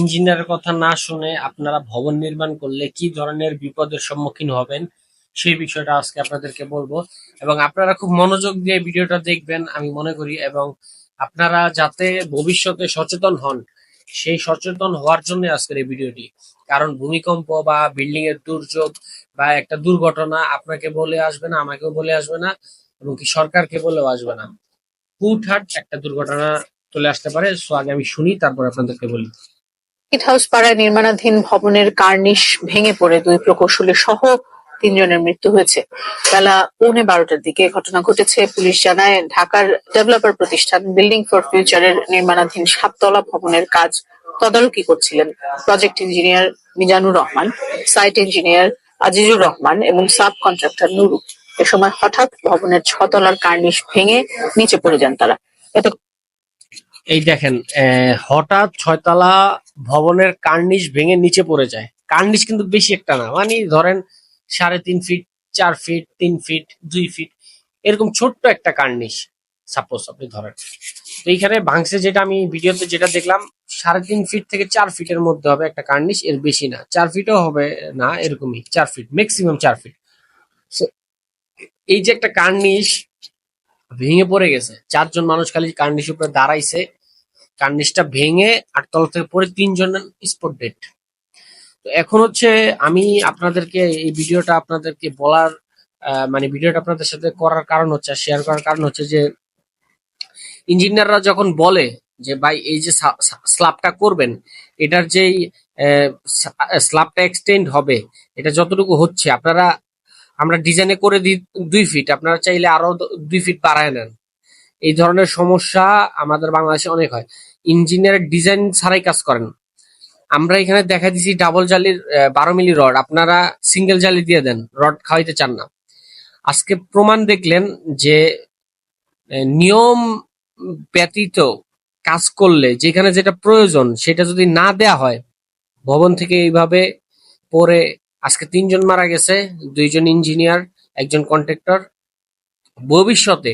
ইঞ্জিনিয়ারের কথা না শুনে আপনারা ভবন নির্মাণ করলে কি ধরনের বিপদের সম্মুখীন হবেন, সেই বিষয়টা আজকে আপনাদেরকে বলব। এবং আপনারা খুব মনোযোগ দিয়ে ভিডিওটা দেখবেন, আমি মনে করি। এবং আপনারা যাতে ভবিষ্যতে সচেতন হন, সেই সচেতন হওয়ার জন্য আজকের এই ভিডিওটি। কারণ ভূমিকম্প বা বিল্ডিং এর দুর্যোগ বা একটা দুর্ঘটনা আপনাকে বলে আসবে না, আমাকেও বলে আসবে না, এবং কি সরকারকে বলেও আসবে না। হুটহাট একটা দুর্ঘটনা চলে আসতে পারে, সো আগে আমি শুনি, তারপর আপনাদেরকে বলি। হিট হাউস পাড়ায় নির্মাণাধীন ভবনের কার্নিশ ভেঙে পড়ে দুই প্রকৌশলী সহ তিনজনের মৃত্যু হয়েছে। বেলা পৌনে বারোটার দিকে ঘটনা ঘটেছে। পুলিশ জানায়, ঢাকার ডেভেলপার প্রতিষ্ঠান বিল্ডিং ফর ফিউচারের নির্মাণাধীন সাততলা ভবনের কাজ তদারকি করছিলেন project engineer Mizanur Rahman, site engineer Azizur Rahman এবং সাব কন্ট্রাক্টর নুরু। এ সময় হঠাৎ ভবনের ছতলার কার্নিশ ভেঙে নিচে পড়ে যান তারা। এতে এই দেখেন হঠাৎ ছয়তলা ভবনের কার্নিশ ভেঙে নিচে পড়ে যায়। কার্নিশ কিন্তু বেশি একটা না মানে ধরেন সাড়ে তিন ফিট, চার ফিট, তিন ফিট, দুই ফিট, এরকম ছোট্ট একটা কার্নিশ সাপোজ আপনি ধরেন। তো এইখানে ভাঙছে যেটা আমি ভিডিওতে যেটা দেখলাম, সাড়ে তিন ফিট থেকে চার ফিটের মধ্যে হবে একটা কার্নিশ, এর বেশি না। চার ফিটও হবে না এরকমই, চার ফিট ম্যাক্সিমাম চার ফিট। এই যে একটা কার্নিশ ভেঙে পড়ে গেছে। চারজন মানুষ খালি কার্নিশ উপরে দাঁড়াইছে। কার্নিশটা ভেঙে আটতলা থেকে পড়ে তিনজন স্পট ডেট তো এখন হচ্ছে আমি আপনাদেরকে এই ভিডিওটা আপনাদেরকে বলার মানে ভিডিওটা আপনাদের সাথে করার কারণ হচ্ছে শেয়ার করার কারণ হচ্ছে যে ইঞ্জিনিয়াররা যখন বলে যে, ভাই, এই যে স্ল্যাবটা করবেন, এটার যেই স্ল্যাবটা এক্সটেন্ড হবে, এটা যতটুকু হচ্ছে, আপনারা আমরা ডিজাইনে করে দিই দুই ফিট আপনারা চাইলে আরও দুই ফিট বাড়ায় নেন। এই ধরনের সমস্যা আমাদের বাংলাদেশে অনেক হয়। ইঞ্জিনিয়ার ডিজাইন ছাড়াই কাজ করেন। আমরা এখানে দেখা দিছি ডাবল জালির বারো মিলি রড। আপনারা সিঙ্গেল জালি দিয়ে দেন, রড খাওয়াইতে চান না। আজকে প্রমাণ দেখলেন যে নিয়ম ব্যতীত কাজ করলে যেখানে যেটা প্রয়োজন সেটা যদি না দেয়া হয়, ভবন থেকে এইভাবে পরে আজকে তিনজন মারা গেছে, দুইজন ইঞ্জিনিয়ার একজন কন্ট্রাক্টর ভবিষ্যতে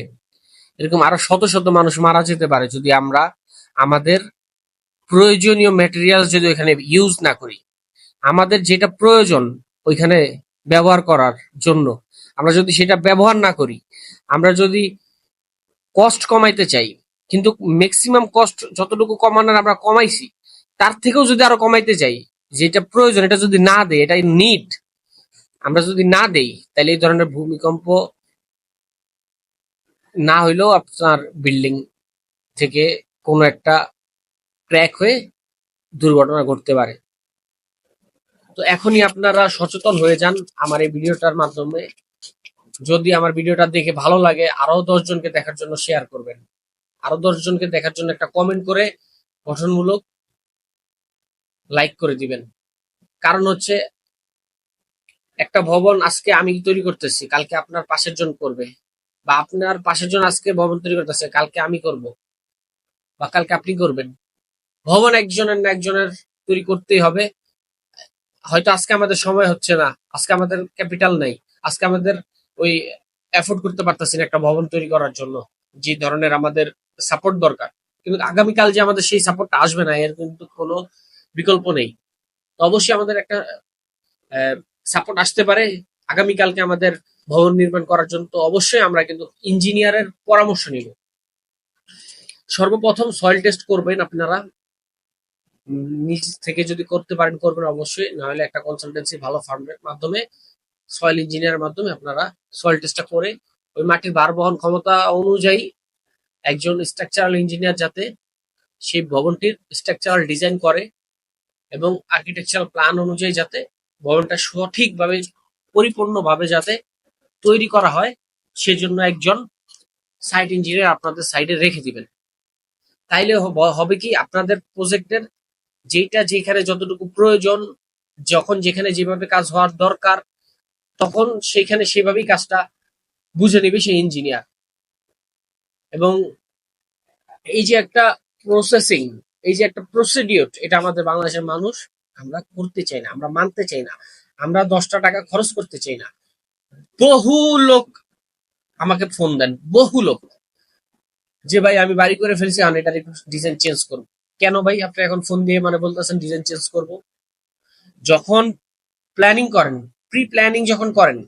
এরকম আরও শত শত মানুষ মারা যেতে পারে যদি আমরা আমাদের প্রয়োজনীয় ম্যাটেরিয়াল যদি ওইখানে ইউজ না করি। আমাদের যেটা প্রয়োজন ওইখানে ব্যবহার করার জন্য। আমরা যদি সেটা ব্যবহার না করি, আমরা যদি কস্ট কমাইতে চাই, কিন্তু ম্যাক্সিমাম কস্ট যতটুকু কমানোর আমরা কমাইছি, তার থেকেও যদি আরও কমাইতে চাই যেটা প্রয়োজন, এটা যদি না দেয়, এটাই নিড আমরা যদি না দেই, তাহলে এই ধরনের ভূমিকম্প না হইলেও আপনার বিল্ডিং থেকে কোনো একটা ক্র্যাক হয়ে দুর্ঘটনা ঘটতে পারে। তো এখনই আপনারা সচেতন হয়ে যান আমার এই ভিডিওটার মাধ্যমে। যদি আমার ভিডিওটা দেখে ভালো লাগে, আরও দশ জনকে দেখার জন্য শেয়ার করবেন। আরও দশ জনকে দেখার জন্য একটা কমেন্ট করে, গঠনমূলক লাইক করে দিবেন। কারণ হচ্ছে, একটা ভবন আজকে আমি তৈরি করতেছি, কালকে আপনার পাশের জন করবে। বা আপনার পাশের জন আজকে ভবন তৈরি করতেছে, কালকে আমি করব। বা কালকে আপনি করবেন। ভবন একজনের না একজনের তৈরি করতেই হবে। হয়তো আজকে আমাদের সময় হচ্ছে না, আজকে আমাদের ক্যাপিটাল নাই, আজকে আমাদের ওই এফোর্ড করতে পারতেছি না একটা ভবন তৈরি করার জন্য, যে ধরনের আমাদের সাপোর্ট দরকার। কিন্তু আগামীকাল যে আমাদের সেই সাপোর্টটা আসবে না, এর কিন্তু কোনো বিকল্প নেই। অবশ্যই আমাদের একটা সাপোর্ট আসতে পারে। আগামীকালকে আমাদের ভবন নির্মাণ করার জন্য। তো অবশ্যই আমরা কিন্তু ইঞ্জিনিয়ারের পরামর্শ নিব। সর্বপ্রথম সয়েল টেস্ট করবেন আপনারা। নিজ থেকে যদি করতে পারেন, করবেন অবশ্যই। নাহলে একটা কনসালটেন্সি ভালো ফার্মের মাধ্যমে সয়েল ইঞ্জিনিয়ারের মাধ্যমে আপনারা সয়েল টেস্টটা করে, ওই মাটির ভার বহন ক্ষমতা অনুযায়ী একজন স্ট্রাকচারাল ইঞ্জিনিয়ার যাতে সেই ভবনটির স্ট্রাকচারাল ডিজাইন করে। এবং আর্কিটেকচারাল প্ল্যান অনুযায়ী যাতে ভবনটা সঠিকভাবে, পরিপূর্ণভাবে যাতে তৈরি করা হয়, সেজন্য একজন সাইট ইঞ্জিনিয়ার আপনাদের সাইডে রেখে দিবেন। তাইলে হবে কি আপনাদের প্রজেক্টের যেটা যেখানে যতটুকু প্রয়োজন, যখন যেখানে যেভাবে কাজ হওয়ার দরকার, তখন সেখানে সেভাবেই কাজটা বুঝে নেবে সেই ইঞ্জিনিয়ার এবং এই যে একটা প্রসেসিং এই যে একটা প্রসিডিওর এটা আমাদের বাংলাদেশের মানুষ আমরা করতে চাই না, আমরা মানতে চাই না, আমরা দশটা টাকা খরচ করতে চাই না। বহু লোক আমাকে ফোন দেন, বহু লোক। যে ভাই, আমি বাড়ি করে ফেলছি আমি এটার ডিজাইন চেঞ্জ করব। কেন ভাই, আপনি এখন ফোন দিয়ে মানে বলতেছেন ডিজাইন চেঞ্জ করব? যখন প্ল্যানিং করেন প্রি প্ল্যানিং যখন করেন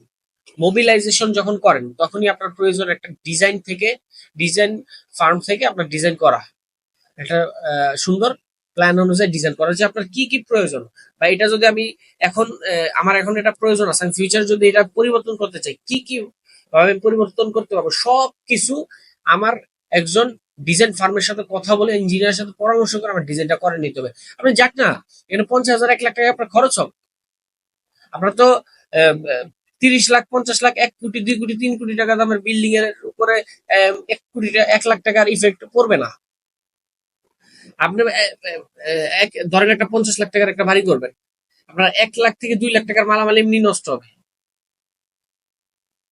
মোবিলাইজেশন যখন করেন, তখনই আপনার প্রয়োজন একটা ডিজাইন থেকে ডিজাইন ফার্ম থেকে আপনার ডিজাইন করা। একটা সুন্দর প্ল্যান অনুযায়ী ডিজাইন করা। যে আপনার কি কি প্রয়োজন? বা এটা যদি আমি এখন আমার এখন এটা প্রয়োজন আছে, আমি ফিউচার যদি এটা পরিবর্তন করতে চাই, কি কি ভাবে আমি পরিবর্তন করতে পারব? সব কিছু আমার একজন ডিজাইন ফার্মের সাথে কথা বলে ইঞ্জিনিয়ারের সাথে পরামর্শ করে আমার ডিজাইনটা করে নিতে হবে। আপনি যাক না, এখানে পঞ্চাশ হাজার, এক লাখ টাকা আপনার খরচ হোক আপনার তো তিরিশ লাখ, পঞ্চাশ লাখ, এক কোটি, দুই কোটি, তিন কোটি টাকা দামের বিল্ডিং এর উপরে এক কোটি এক লাখ টাকার ইফেক্ট পড়বে না। আপনি ধরেন একটা পঞ্চাশ লাখ টাকার একটা বাড়ি করবেন। আপনার এক লাখ থেকে দুই লাখ টাকার মালামাল এমনি নষ্ট হবে।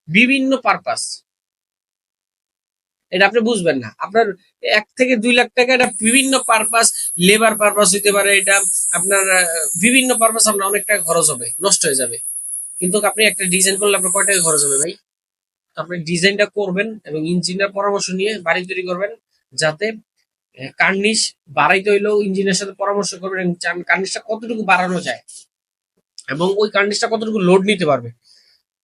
বিভিন্ন পারপাস এটা আপনি বুঝবেন না। আপনার এক থেকে দুই লাখ টাকা এটা বিভিন্ন পারপাস লেবার পারপাস হইতে পারে, এটা আপনার বিভিন্ন পারপাস আপনার অনেক টাকা খরচ হবে, নষ্ট হয়ে যাবে। কিন্তু আপনি একটা ডিজাইন করলে আপনার কয় টাকা খরচ হবে ভাই? আপনি ডিজাইনটা করবেন এবং ইঞ্জিনিয়ার পরামর্শ নিয়ে বাড়ি তৈরি করবেন, যাতে কার্নিশ বাড়াইতে হইলেও ইঞ্জিনিয়ার সাথে পরামর্শ করবেন কার্নিশটা কতটুকু বাড়ানো যায় এবং ওই কার্নিশটা কতটুকু লোড নিতে পারবে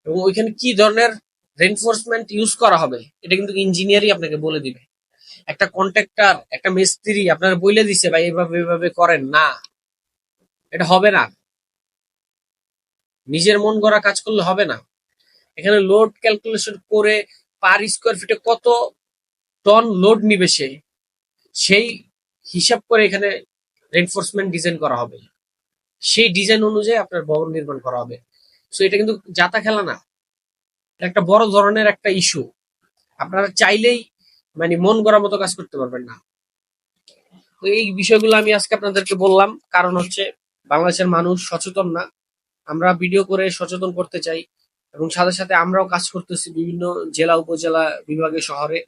এবং ওইখানে কি ধরনের রেনফোর্সমেন্ট ইউজ করা হবে, এটা কিন্তু ইঞ্জিনিয়ারই আপনাকে বলে দিবে। একটা কন্ট্রাক্টর একটা মিস্ত্রি আপনার বলে দিছে, ভাই, এভাবে এভাবে করেন, না। এটা হবে না। নিজের মন গড়া কাজ করলে হবে না। এখানে লোড ক্যালকুলেশন করে পার স্কোয়ার ফিটে কত টন লোড নিবে সে? সেই হিসাব করে এখানে রেনফোর্সমেন্ট ডিজাইন করা হবে। সেই ডিজাইন অনুযায়ী আপনার ভবন নির্মাণ করা হবে। সো এটা কিন্তু যাতা খেলা না। একটা বড় ধরনের একটা ইস্যু আপনারা চাইলেই মানে মন গড়ার মতো কাজ করতে পারবেন না। তো এই বিষয়গুলো আমি আজকে আপনাদেরকে বললাম। কারণ হচ্ছে বাংলাদেশের মানুষ সচেতন না। আমরা ভিডিও করে সচেতন করতে চাই এবং সাথে সাথে আমরাও কাজ করতেছি বিভিন্ন জেলা, উপজেলা, বিভাগে, শহরে।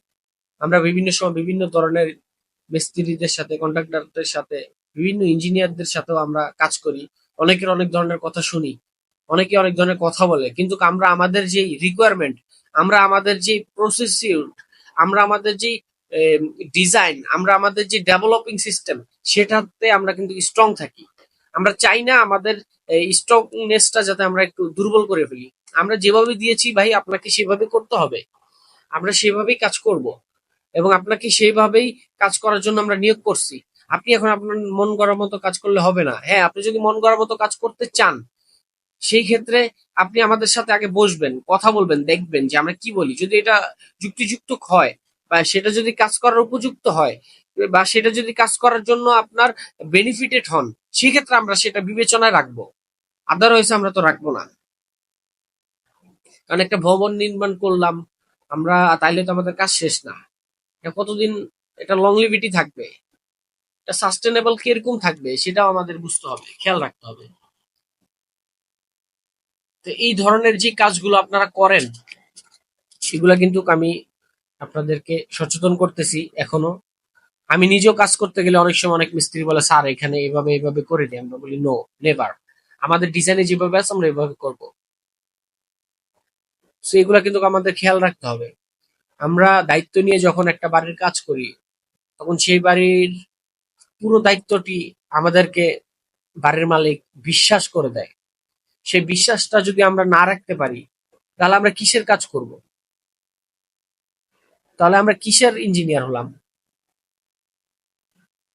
আমরা বিভিন্ন সময় বিভিন্ন ধরনের মিস্ত্রিদের সাথে কন্ট্রাক্টরদের সাথে, বিভিন্ন ইঞ্জিনিয়ারদের সাথেও আমরা কাজ করি। অনেকের অনেক ধরনের কথা শুনি, অনেকে অনেক ধরনের কথা বলে, কিন্তু আমরা আমাদের যে রিকোয়ারমেন্ট আমরা আমাদের যে প্রসেসিউর আমরা আমাদের যে ডিজাইন আমরা আমাদের যে ডেভেলপিং সিস্টেম সেটাতে আমরা কিন্তু স্ট্রং থাকি। আমরা চাই না আমাদের স্ট্রংনেসটা যাতে আমরা একটু দুর্বল করে ফেলি। আমরা যেভাবে দিয়েছি ভাই, আপনাকে সেভাবে করতে হবে। আমরা সেভাবেই কাজ করব। এবং আপনাকে সেইভাবেই কাজ করার জন্য আমরা নিয়োগ করছি। আপনি এখন আপনার মন গড়ার মতো কাজ করলে হবে না। হ্যাঁ আপনি যদি মন গড়ার মতো কাজ করতে চান, সেই ক্ষেত্রে আপনি আমাদের সাথে আগে বসবেন, কথা বলবেন, দেখবেন যে আমরা কি বলি। যদি এটা যুক্তিযুক্ত হয় বা সেটা যদি কাজ করার উপযুক্ত হয় বা সেটা যদি কাজ করার জন্য আপনার বেনিফিটেড হন, সেক্ষেত্রে আমরা সেটা বিবেচনায় রাখব। আদারওয়াইজ আমরা তো রাখব না। কারণ একটা ভবন নির্মাণ করলাম, আমরা তাইলে তো আমাদের কাজ শেষ না। এটা কতদিন এটা লংলিভিটি থাকবে, এটা সাস্টেনেবল কীরকম থাকবে সেটাও আমাদের বুঝতে হবে, খেয়াল রাখতে হবে। তো এই ধরনের যে কাজগুলো আপনারা করেন সেগুলা কিন্তু আমি আপনাদেরকে সচেতন করতেছি এখনও। আমি নিজেও কাজ করতে গেলে অনেক সময় অনেক মিস্ত্রি বলে, স্যার, এখানে এভাবে এভাবে করে দিই আমরা বলি নো নেভার আমাদের ডিজাইনে যেভাবে আছে, আমরা এভাবে করব। তো এগুলা কিন্তু আমাদের খেয়াল রাখতে হবে। আমরা দায়িত্ব নিয়ে যখন একটা বাড়ির কাজ করি, তখন সেই বাড়ির পুরো দায়িত্বটি আমাদেরকে বাড়ির মালিক বিশ্বাস করে দেয়। সেই বিশ্বাসটা যদি আমরা না রাখতে পারি, তাহলে আমরা কিসের কাজ করব? তাহলে আমরা কিসের ইঞ্জিনিয়ার হলাম?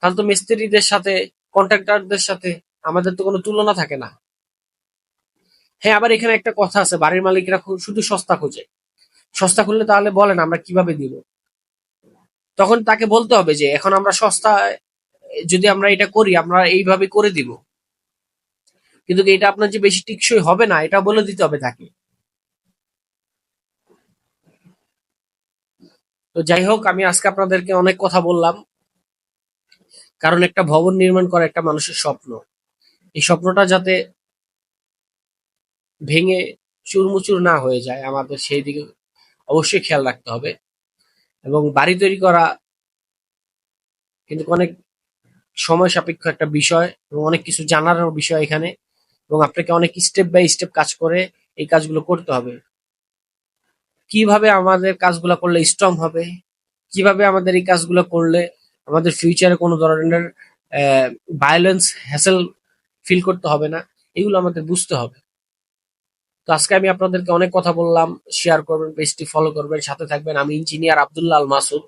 তাহলে তো মিস্ত্রিদের সাথে কন্ট্রাক্টরদের সাথে আমাদের তো কোনো তুলনা থাকে না। হ্যাঁ আবার এখানে একটা কথা আছে, বাড়ির মালিকরা শুধু সস্তা খোঁজে। সস্তা খুললে তাহলে বলেন আমরা কীভাবে দিব। তখন তাকে বলতে হবে যে, এখন আমরা সস্তা, যদি আমরা এটা করি, আমরা এইভাবে করে দিব। কিন্তু এটা আপনার যে বেশি টিকসই হবে না, এটা বলে দিতে হবে তাকে। তো যাই হোক, আমি আজকে আপনাদেরকে অনেক কথা বললাম। কারণ একটা ভবন নির্মাণ করা একটা মানুষের স্বপ্ন। এই স্বপ্নটা যাতে ভেঙে চুরমুচুর না হয়ে যায় আমাদের সেই দিকে অবশ্যই খেয়াল রাখতে হবে। এবং বাড়ি তৈরি করা কিন্তু অনেক সময় সাপেক্ষ একটা বিষয় এবং অনেক কিছু জানার বিষয় এখানে এবং আপনাকে অনেক স্টেপ বাই স্টেপ কাজ করে এই কাজগুলো করতে হবে। কীভাবে আমাদের কাজগুলো করলে স্ট্রং হবে? কীভাবে আমাদের এই কাজগুলো করলে আমাদের ফিউচারে কোনো ধরনের ভায়োলেন্স হ্যাসেল ফিল করতে হবে না? এগুলো আমাদের বুঝতে হবে। তো আজকে আমি আপনাদেরকে অনেক কথা বললাম। শেয়ার করবেন পেজটি ফলো করবেন, সাথে থাকবেন। আমি ইঞ্জিনিয়ার আব্দুল্লাহ আল মাসুদ।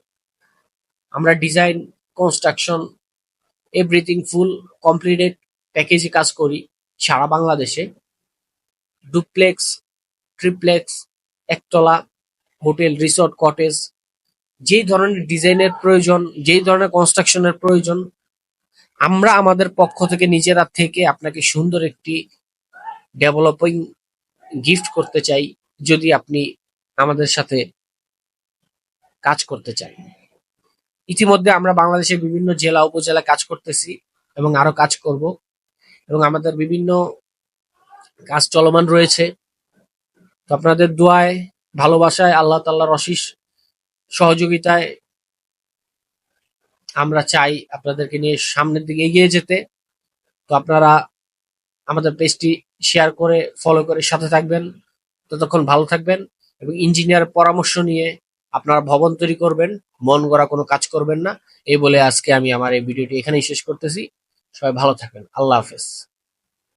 আমরা design construction everything full completed প্যাকেজে কাজ করি সারা বাংলাদেশে। ডুপ্লেক্স ট্রিপ্লেক্স একতলা হোটেল রিসোর্ট কটেজ যেই ধরনের ডিজাইনের প্রয়োজন, যেই ধরনের কনস্ট্রাকশনের প্রয়োজন, আমরা আমাদের পক্ষ থেকে, নিজেরা থেকে আপনাকে সুন্দর একটি ডেভেলপিং গিফট করতে চাই, যদি আপনি আমাদের সাথে কাজ করতে চান। ইতিমধ্যে আমরা বাংলাদেশের বিভিন্ন জেলা, উপজেলা কাজ করতেছি এবং আরও কাজ করব। এবং আমাদের বিভিন্ন কাজ চলমান রয়েছে। তো আপনাদের দোয়ায়, ভালোবাসায়, আল্লাহ তাল্লাহর অশিস সহযোগিতায় আমরা চাই আপনাদেরকে নিয়ে সামনের দিকে এগিয়ে যেতে। তো আপনারা আমাদের পেজটি শেয়ার করে ফলো করে সাথে থাকবেন। ততক্ষণ ভালো থাকবেন এবং ইঞ্জিনিয়ার পরামর্শ নিয়ে আপনারা ভবন তৈরি করবেন। মন গড়া কোনো কাজ করবেন না। এই বলে আজকে আমি আমার এই ভিডিওটি এখানেই শেষ করতেছি। সবাই ভালো থাকবেন। আল্লাহ হাফেজ।